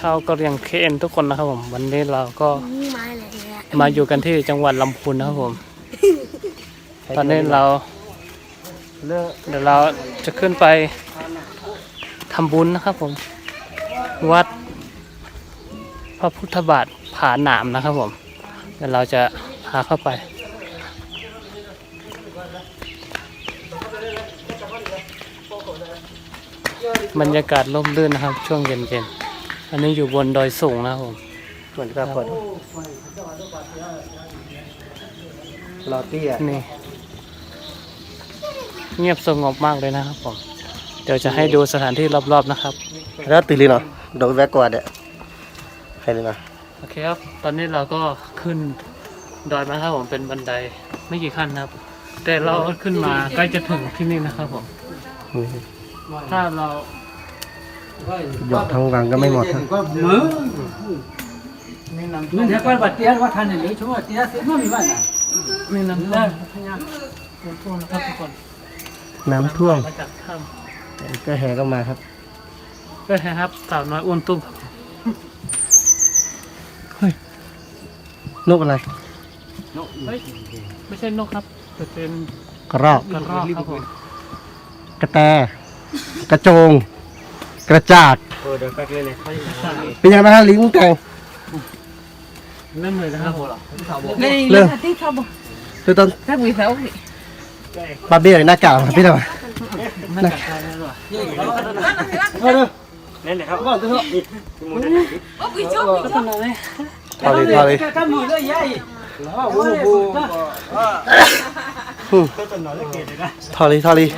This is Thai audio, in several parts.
ดีชาวกะเหรี่ยงเคเอ็นทุกคนนะครับผม วันนี้เราก็นี่ไม้อะไรเนี่ยมาอยู่กันที่จังหวัดลำพูนนะครับผม ตอนนี้เราเดี๋ยวเราจะขึ้นไปทำบุญนะครับผม วัด พระพุทธบาทผาหนามนะครับผมเดี๋ยวเราจะพาเข้าไปบรรยากาศร่มรื่นนะครับ ช่วงเย็นๆ อันนี้อยู่บนดอยสูงนะครับผมเหมือนกับคนรอเตี้ยนี่ เงียบสงบมากเลยนะครับผมเดี๋ยวจะให้ดูสถานที่รอบๆนะครับ แล้วตื่นเลยเนาะโดนแวกกว่าเด็ดใครเลยนะโอเคครับ ตอนนี้เราก็ขึ้นดอยมาครับผมเป็นบันไดไม่กี่ขั้นนะครับ แต่เราขึ้นมาใกล้จะถึงที่นี่นะครับผม ถ้าเรา หยอกทั้งวันก็ไม่หมดครับไม่นำ mình thấy con vật tiên quá thành lý chúng là tiên sẽ nó bị vậy à ไม่นำท่วมน้ำท่วมนะครับทุกคนน้ำท่วมมาจากถ้ก็แห่ก็มาครับำก็ครับสาวน้อยอ้วนตุ้มครับนกอะไรเฮ้ยไม่ใช่นกครับแต่เป็นกระรอกกระรอกครับผมกระแตกระโจง กระจาดเป็นยังไงฮะลิงแตงนั่นเลยนะครับผม Này, Lương. là tiếp theo คือต้น các quý pháo บาร์บี้หน้ากากครับพี่ทำไมไม่จัดการเลยหรอ Ô, quý chốt, quý ก็ chốt ตอนนั้นเลยทอเลยทอเลย cái mùi nó vậy ทอเลย ทอเลย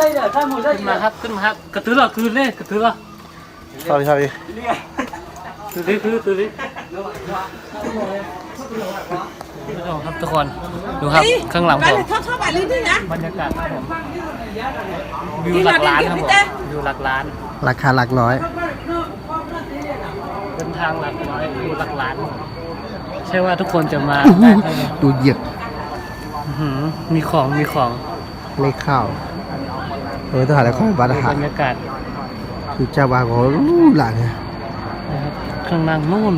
đây là cái mùi nó ขึ้นมาครับขึ้นมาครับกระตือรือคือเล่กระตือรือทอเลยทอเลยตือรือคือตือรือผู้ชมครับทุกคนดูครับข้างหลังผ Bạn ม này thoát thoát bạn lên đi nhá บรรยากาศครับผมวิวหลักล้านครับผมวิวหลักล้าน ราคาหลักน้อยเดินทางหลักร้อยวิวหลักล้าน ใช่ว่าทุกคนจะมาได้เท่านี้ดูเหยียบอื้อหือ มีของมีของไม่เข้าเออทหารแล้วเขาบัตรหาบรรยากาศคือเจ้าบ้านของหลังเนี่ยนะครับข้างล่างนู่น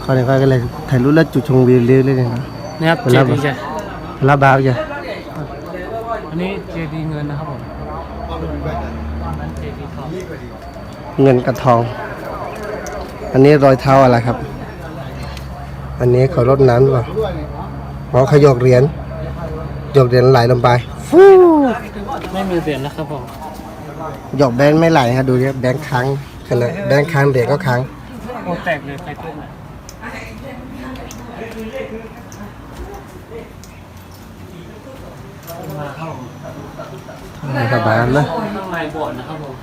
เขาเนี่ยเขาก็เลยถ่ายรูปแล้วจุดชมวิวเรื่อยๆเลยนะนะครับเวเจลาดีย์ใหญ่รับบาร์จ้ะอันนี้เจดีย์เงินนะครับผมอันนั้นเจดีย์ทองเงินกับทอง อันนี้รอยเท้าอะไรครับ อันนี้เขารดน้ำหรือเปล่า อ๋อเขาหยอกเหรียญหยอกเหรียญไหลลงไปฟู้ไม่มีเหรียญนะครับผมหยอกแบงค์ไม่ไหลครับดูเนี่ยแบงค์ค้างขนาดแบงค์ค้างเหรียญก็ค้างโอ้แตกเลยไฟตุ้มอะมาครับผมนี่ครับบ้านนะข้างในโบสถ์นะครับผม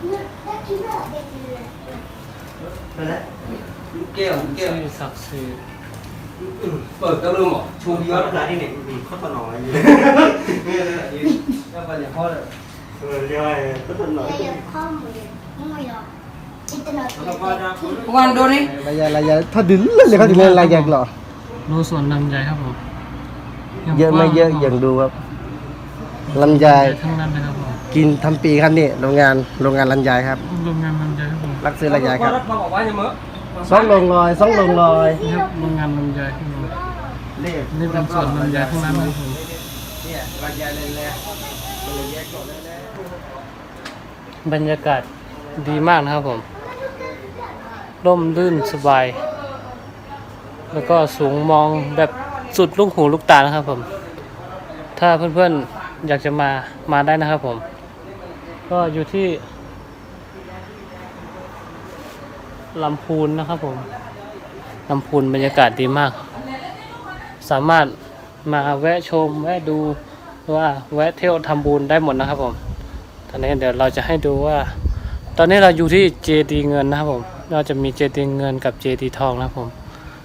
ชื่อศักดิ์สิทธิ์ เปิดกระลืมหรอชูดีว่าร้านที่ไหนมีข้าวต้นน้อยนี่แล้วไปเนี่ยพ่อเลยเออเรียกว่าข้าวต้นน้อยไม่ยอมข้อมือไม่ยอมอินเทอร์เน็ตแล้วก็จะ Quan đồ đi ระยะระยถ้าดึงเลยเขาถึงเล่นระยะหรอดูสวนลำไยครับผมเยอะไม่เยอะอย่างดูครับลำไยทั้งนั้นนะครับผมกินทำปีครับนี่โรงงานโรงงานลำไยครับโรงงานลำไยครับผมรักซื้อลำไยครับรับ มาบอกว่าจะเมื่อสองโรงลอยสองโรงลอยนี่ครับโรงงานลำไยครับผมเรียกนี่เป็นสวนลำไยทั้งนั้นนะครับผมเนี่ยรายใหญ่เลยแหละเลยแยกก่อนเลยบรรยากาศดีมากนะครับผม ร่มรื่นสบาย แล้วก็สูงมองแบบสุดลูกหูลูกตานะครับผม ถ้าเพื่อนๆอยากจะมามาได้นะครับผม ก็อยู่ที่ ลำพูนนะครับผมลำพูนบรรยากาศดีมาก สามารถมาแวะชมแวะดูหรือว่าแวะเที่ยวทำบุญได้หมดนะครับผม ตอนนี้เดี๋ยวเราจะให้ดูว่า ตอนนี้เราอยู่ที่เจดีเงินนะครับผมเราจะมีเจดีเงินกับเจดีทองนะครับผม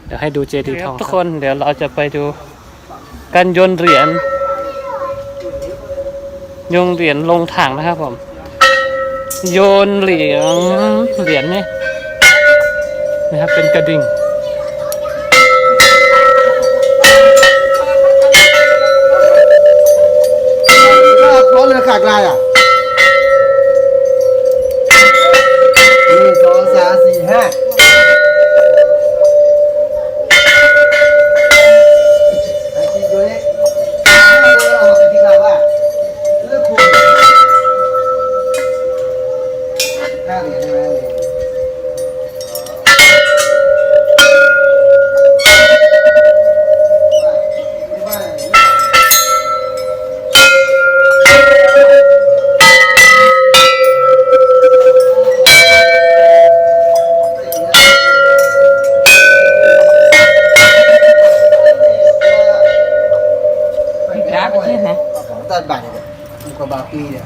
เดี๋ยวให้ดูเจดีทองทุกคนเดี๋ยวเราจะไปดูการโยนเหรียญโยนเหรียญลงถังนะครับผม โยนเหรียญเหรียญนี่ นะครับเป็นกระดิ่งร้อนเรือขากลายอะ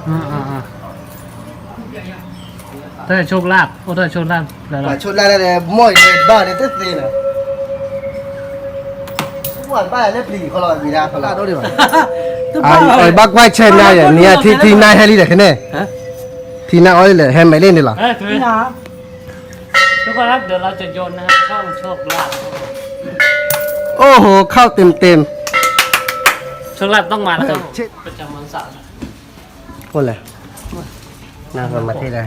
อืมอืมอืมถ้าโชคลาภโอ้ถ้าโชคลาภแล้วบาล่ะทชุดแรกเลยม้อยเลยบ้าเนี่ยเต้นเลยนะหวานบ้านเนี่ยปลีเขาลอยมีได้เขาลอยดูดิวะอ่าไอ้บักไว้เชนนายอย่างเนี้ยที่ที่นายให้ลีเด็กแค่นี่ที่นายอ้อยเลยให้ไม่เล่นนี่หรอเอ้ยคือทุกคนครับเดี๋ยวเราจะโยนนะครับช่องโชคลาภโอ้โหเข้าเต็มเต็มโชคลาภต้องมานะครับ ประจำวันเสาร์ คนเลยน่าสมาธิเลย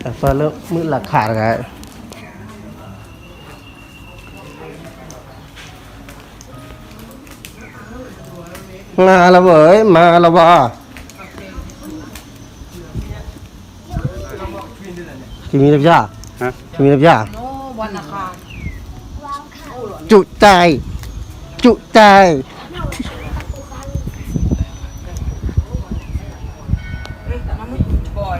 แต่พอเริ่มมืดหลักขาดกันมาแล้วเว้ยมาแล้วว่ะ กินมีน้ำยาฮะ กินมีน้ำยาโอ้วันอังคารจุใจ จุใจ เอ้ยแต่มันไม่ถูกบ่อย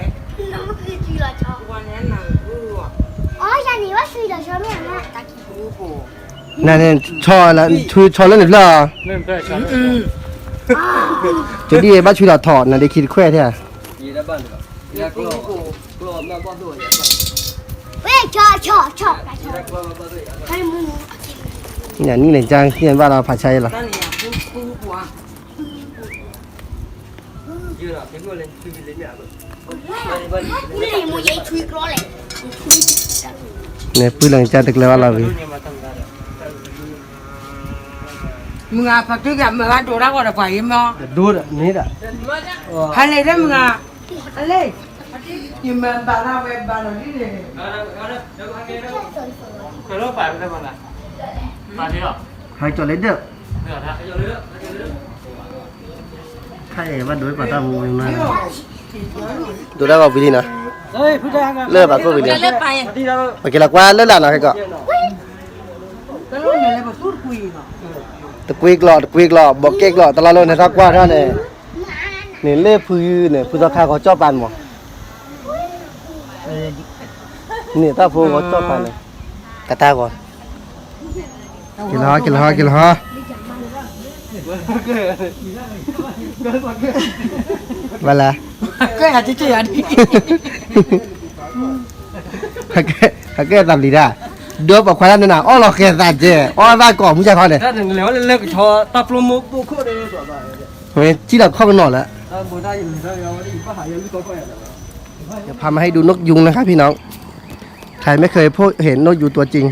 น้ำคือชีละชอบวันนี้หนังรู้อะอ๋อฉันนี่ว่าชีละชอบไม่นะตะกี้รู้โบนั่นนี่ชอแล้วชูชอแล้วหรือเปล่าเริ่มด้วยช้อนจะดีบ้าชูเราถอดนะได้คิดแควแท้ยีได้บ้านเหรอยีได้กลัวกลัวมาบ้านด้วยเว้ยชอบชอบชอบชอบกลัวมาบ้านด้วยให้มึงอย่างนี้เลยจังที่เห็นว่าเราผัดใช้หรอตอนนี้ผู้ผู้หัวยืนอะเพื่อนเลยคือวิลเลียมแบบนี่เลยมึงยัยช่วยก รอเลยเนี่ยปืนหลังจากตึกแล้วว่าเราวิรุ่นนี้มาทำได้มึงอะพักที่ กับมึงอะตัวรักกว่าไฟมั้งดูดนี่ด่ะฮัลโหลได้มึงอะฮัลโหลยิ่งมันบ้าหน้าเว็บบ้าหน้านี่เลยเคยรู้ไปไม่ได้มาละมาที่หร นะใครว่าด้วยป่าตามูอยู่นั่นดูได้ป่าวิธีนะเฮ้ยผู้ชายกันเลิกป่ะก็วิธีเล่นไปที่เราโอเคละกว่าเลิกหลานนะใครก็ก็รู้เนี่ยเลยมาพูดคุยเนาะตะกุยกหลอดตะกุยกหลอดบอกเก๊กหลอดตลอดเลยนะทักว่าท่านเนี่ยเนี่ยเล่พื้นเนี่ยผู้ราคาเขาชอบปันบ่เนี่ยถ้าพูเขาชอบปันเลยกระตาก่อนกินฮะกินฮะกินฮะเวลาก็อาจจะเจออันนี้ฮักเก้ฮักเก้ตามดีได้เดี๋ยวบอกความนั้นนะอ้อเราแค่ตาเจ้อ้อบ้านก่อนมึงจะเขาเนี่ยถ้าถึงแล้วเลิกชอตับลมมุกบุกโคตรเลยตัวบ้าเฮ้ยที่เราเข้าไปนอนแล้วถ้าบุได้ยินได้เราได้ยินก็ห เดี๋ยวพามาให้ดูนกยุงนะครับพี่น้อง ใครไม่เคยพบเห็นนกยูงตัวจริง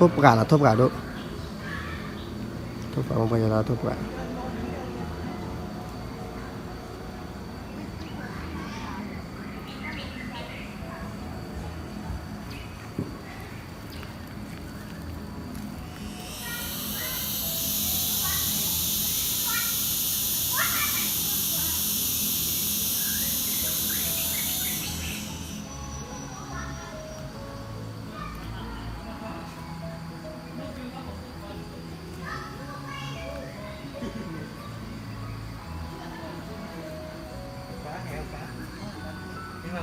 ทบกระกาศละทษประกาศด้วยโทษประกาศลงไปแล้วทษประ นี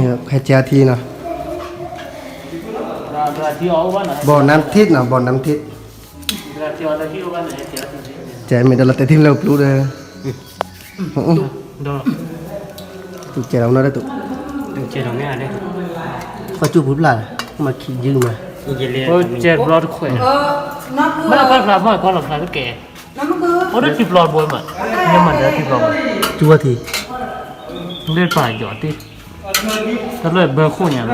่ครับแค่เจ้าทีเนาะเดือดที่เอาวันไหนบ่อน้ำทิศเนาะบ่อน้ำทิศเดือดที่เอาที่วันไหนเดี๋ยวแจไม่ได้ละแต่ที่เราปลูกเลยอื้อโดนตุกแจเราเนาะได้ตุก ถึงเจ็ดองแม่เนี่ยเขาจูบพุทธล่ะมาขี้ยืมมาอีเยเลียโอ้เจ็ดรอดขวนเออนับไม่ต้องพลาดพลาดเพราะความหลับพลาดก็แก่น้ำมันคือโอ้ได้ทิปรอดบวยมันเนี่ยมันได้ทิปรอดจัวทีเลือดป่าหยอดดิถ้าเลือดเบอร์คู่อย่ย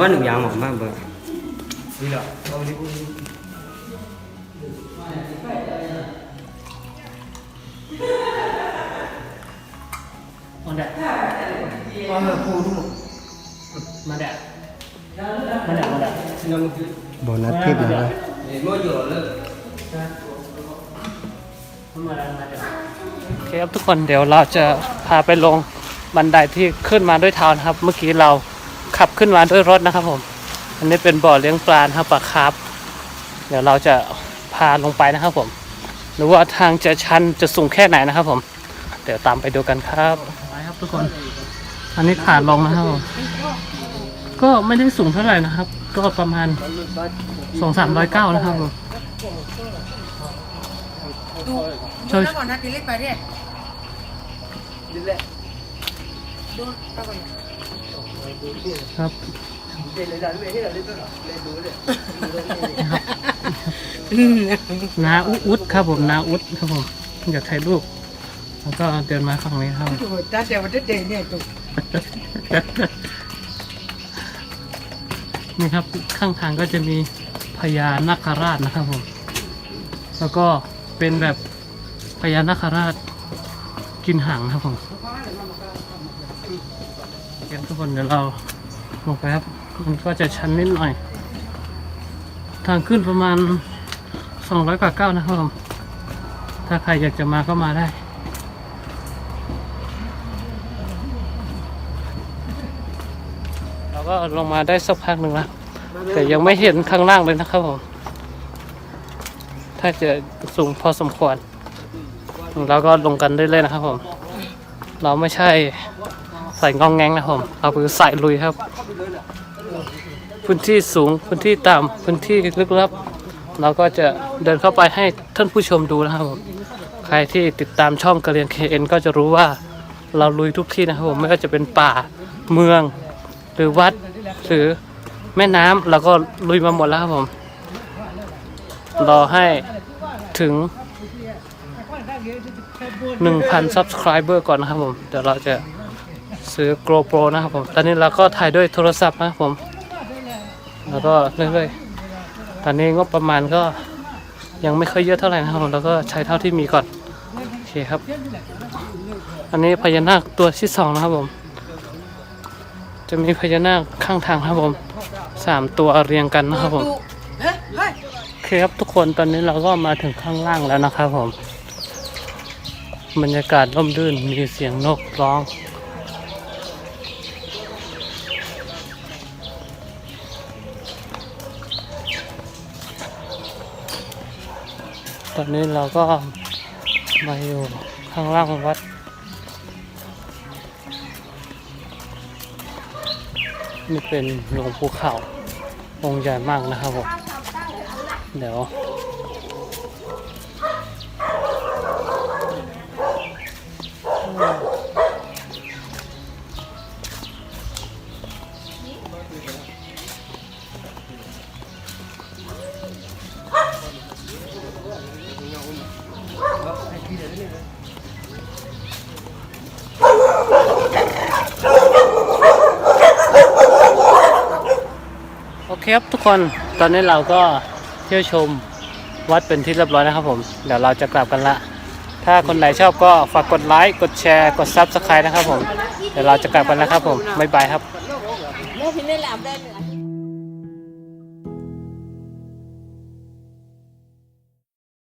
ว่าหนึ่งยางหมอมากเบอร์ ดีแล้วเอาดิกูมาแดดเอามาพูดดูมาแดดมาแดดมาแดดยังโบนัสทิปนะครับเห็นว่าเยอะเลยมาแดดมาแดดโอเคครับทุกคนเดี๋ยวเราจะพาไปลงบันไดที่ขึ้นมาด้วยเท้านะครับ เมื่อกี้เราขับขึ้นมาด้วยรถนะครับผม อันนี้เป็นบ่อเลี้ยงปลานะครับปลาคาร์ฟเดี๋ยวเราจะพาลงไปนะครับผมหรือว่าทางจะชันจะสูงแค่ไหนนะครับผม เดี๋ยวตามไปดูกันครับไปครับ ทุกคน อันนี้ขาลงนะครับผมก็ไม่ได้สูงเท่าไหร่นะครับ ก็ประมาณสองสามร้อยเก้านะครับผมดูดูแล้วก่อนนะกินเล็กไปเนี่ยดูแล้วก่อนครับนาอุอุดครับผมนาอุดครับผมอยากถ่ายรูป แล้วก็เดินมาฝั่งนี้ครับ ดูตาเดียวมันจะเด่นเนี่ยตุ๊กนี่ครับข้างทางก็จะมีพญานาคราชนะครับผม แล้วก็เป็นแบบพญานาคราชกินหางครับผมเดี๋ยวทุกคนเดี๋ยวเราลงไปครับ มันก็จะชันนิดหน่อย ทางขึ้นประมาณ 200กว่าเก้านะครับผม ถ้าใครอยากจะมาก็มาได้ เราก็ลงมาได้สักพักหนึ่งแล้ว แต่ยังไม่เห็นข้างล่างเลยนะครับผม ถ้าจะสูงพอสมควร เราก็ลงกันได้เลยนะครับผม เราไม่ใช่ใส่งองแงงนะครับผม เราคือใส่ลุยครับ พื้นที่สูง พื้นที่ต่ำ พื้นที่ลึกลับ เราก็จะเดินเข้าไปให้ท่านผู้ชมดูนะครับผม ใครที่ติดตามช่องกระเรียน KN ก็จะรู้ว่าเราลุยทุกที่นะครับผม ไม่ว่าจะเป็นป่า เมือง หรือวัดหรือแม่น้ำเราก็ลุยมาหมดแล้วครับผม รอให้ถึง 1,000 subscriber ก่อนนะครับผม เดี๋ยวเราจะซื้อ GoPro นะครับผม ตอนนี้เราก็ถ่ายด้วยโทรศัพท์นะครับผม แล้วก็เรื่อยๆ ตอนนี้งบประมาณก็ยังไม่ค่อยเยอะเท่าไหร่นะครับผม แล้วก็ใช้เท่าที่มีก่อน โอเคครับ อันนี้พญานาคตัวที่สองนะครับผม จะมีพญานาคข้างทางครับผมสามตัวเรียงกันนะครับผมโอเคครับทุกคนตอนนี้เราก็มาถึงข้างล่างแล้วนะครับผม บรรยากาศร่มรื่นมีเสียงนกร้องตอนนี้เราก็มาอยู่ข้างล่างวัด นี่เป็นหลวงภูเขาองค์ใหญ่มากนะครับผมเดี๋ยว เคครับทุกคนตอนนี้เราก็เที่ยวชมวัดเป็นที่เรียบร้อยนะครับผม เดี๋ยวเราจะกลับกันละ ถ้าคนไหนชอบก็ฝากกดไลค์กดแชร์กดซับสไครต์นะครับผม เดี๋ยวเราจะกลับกันแล้วครับผมบ๊ายบายครับ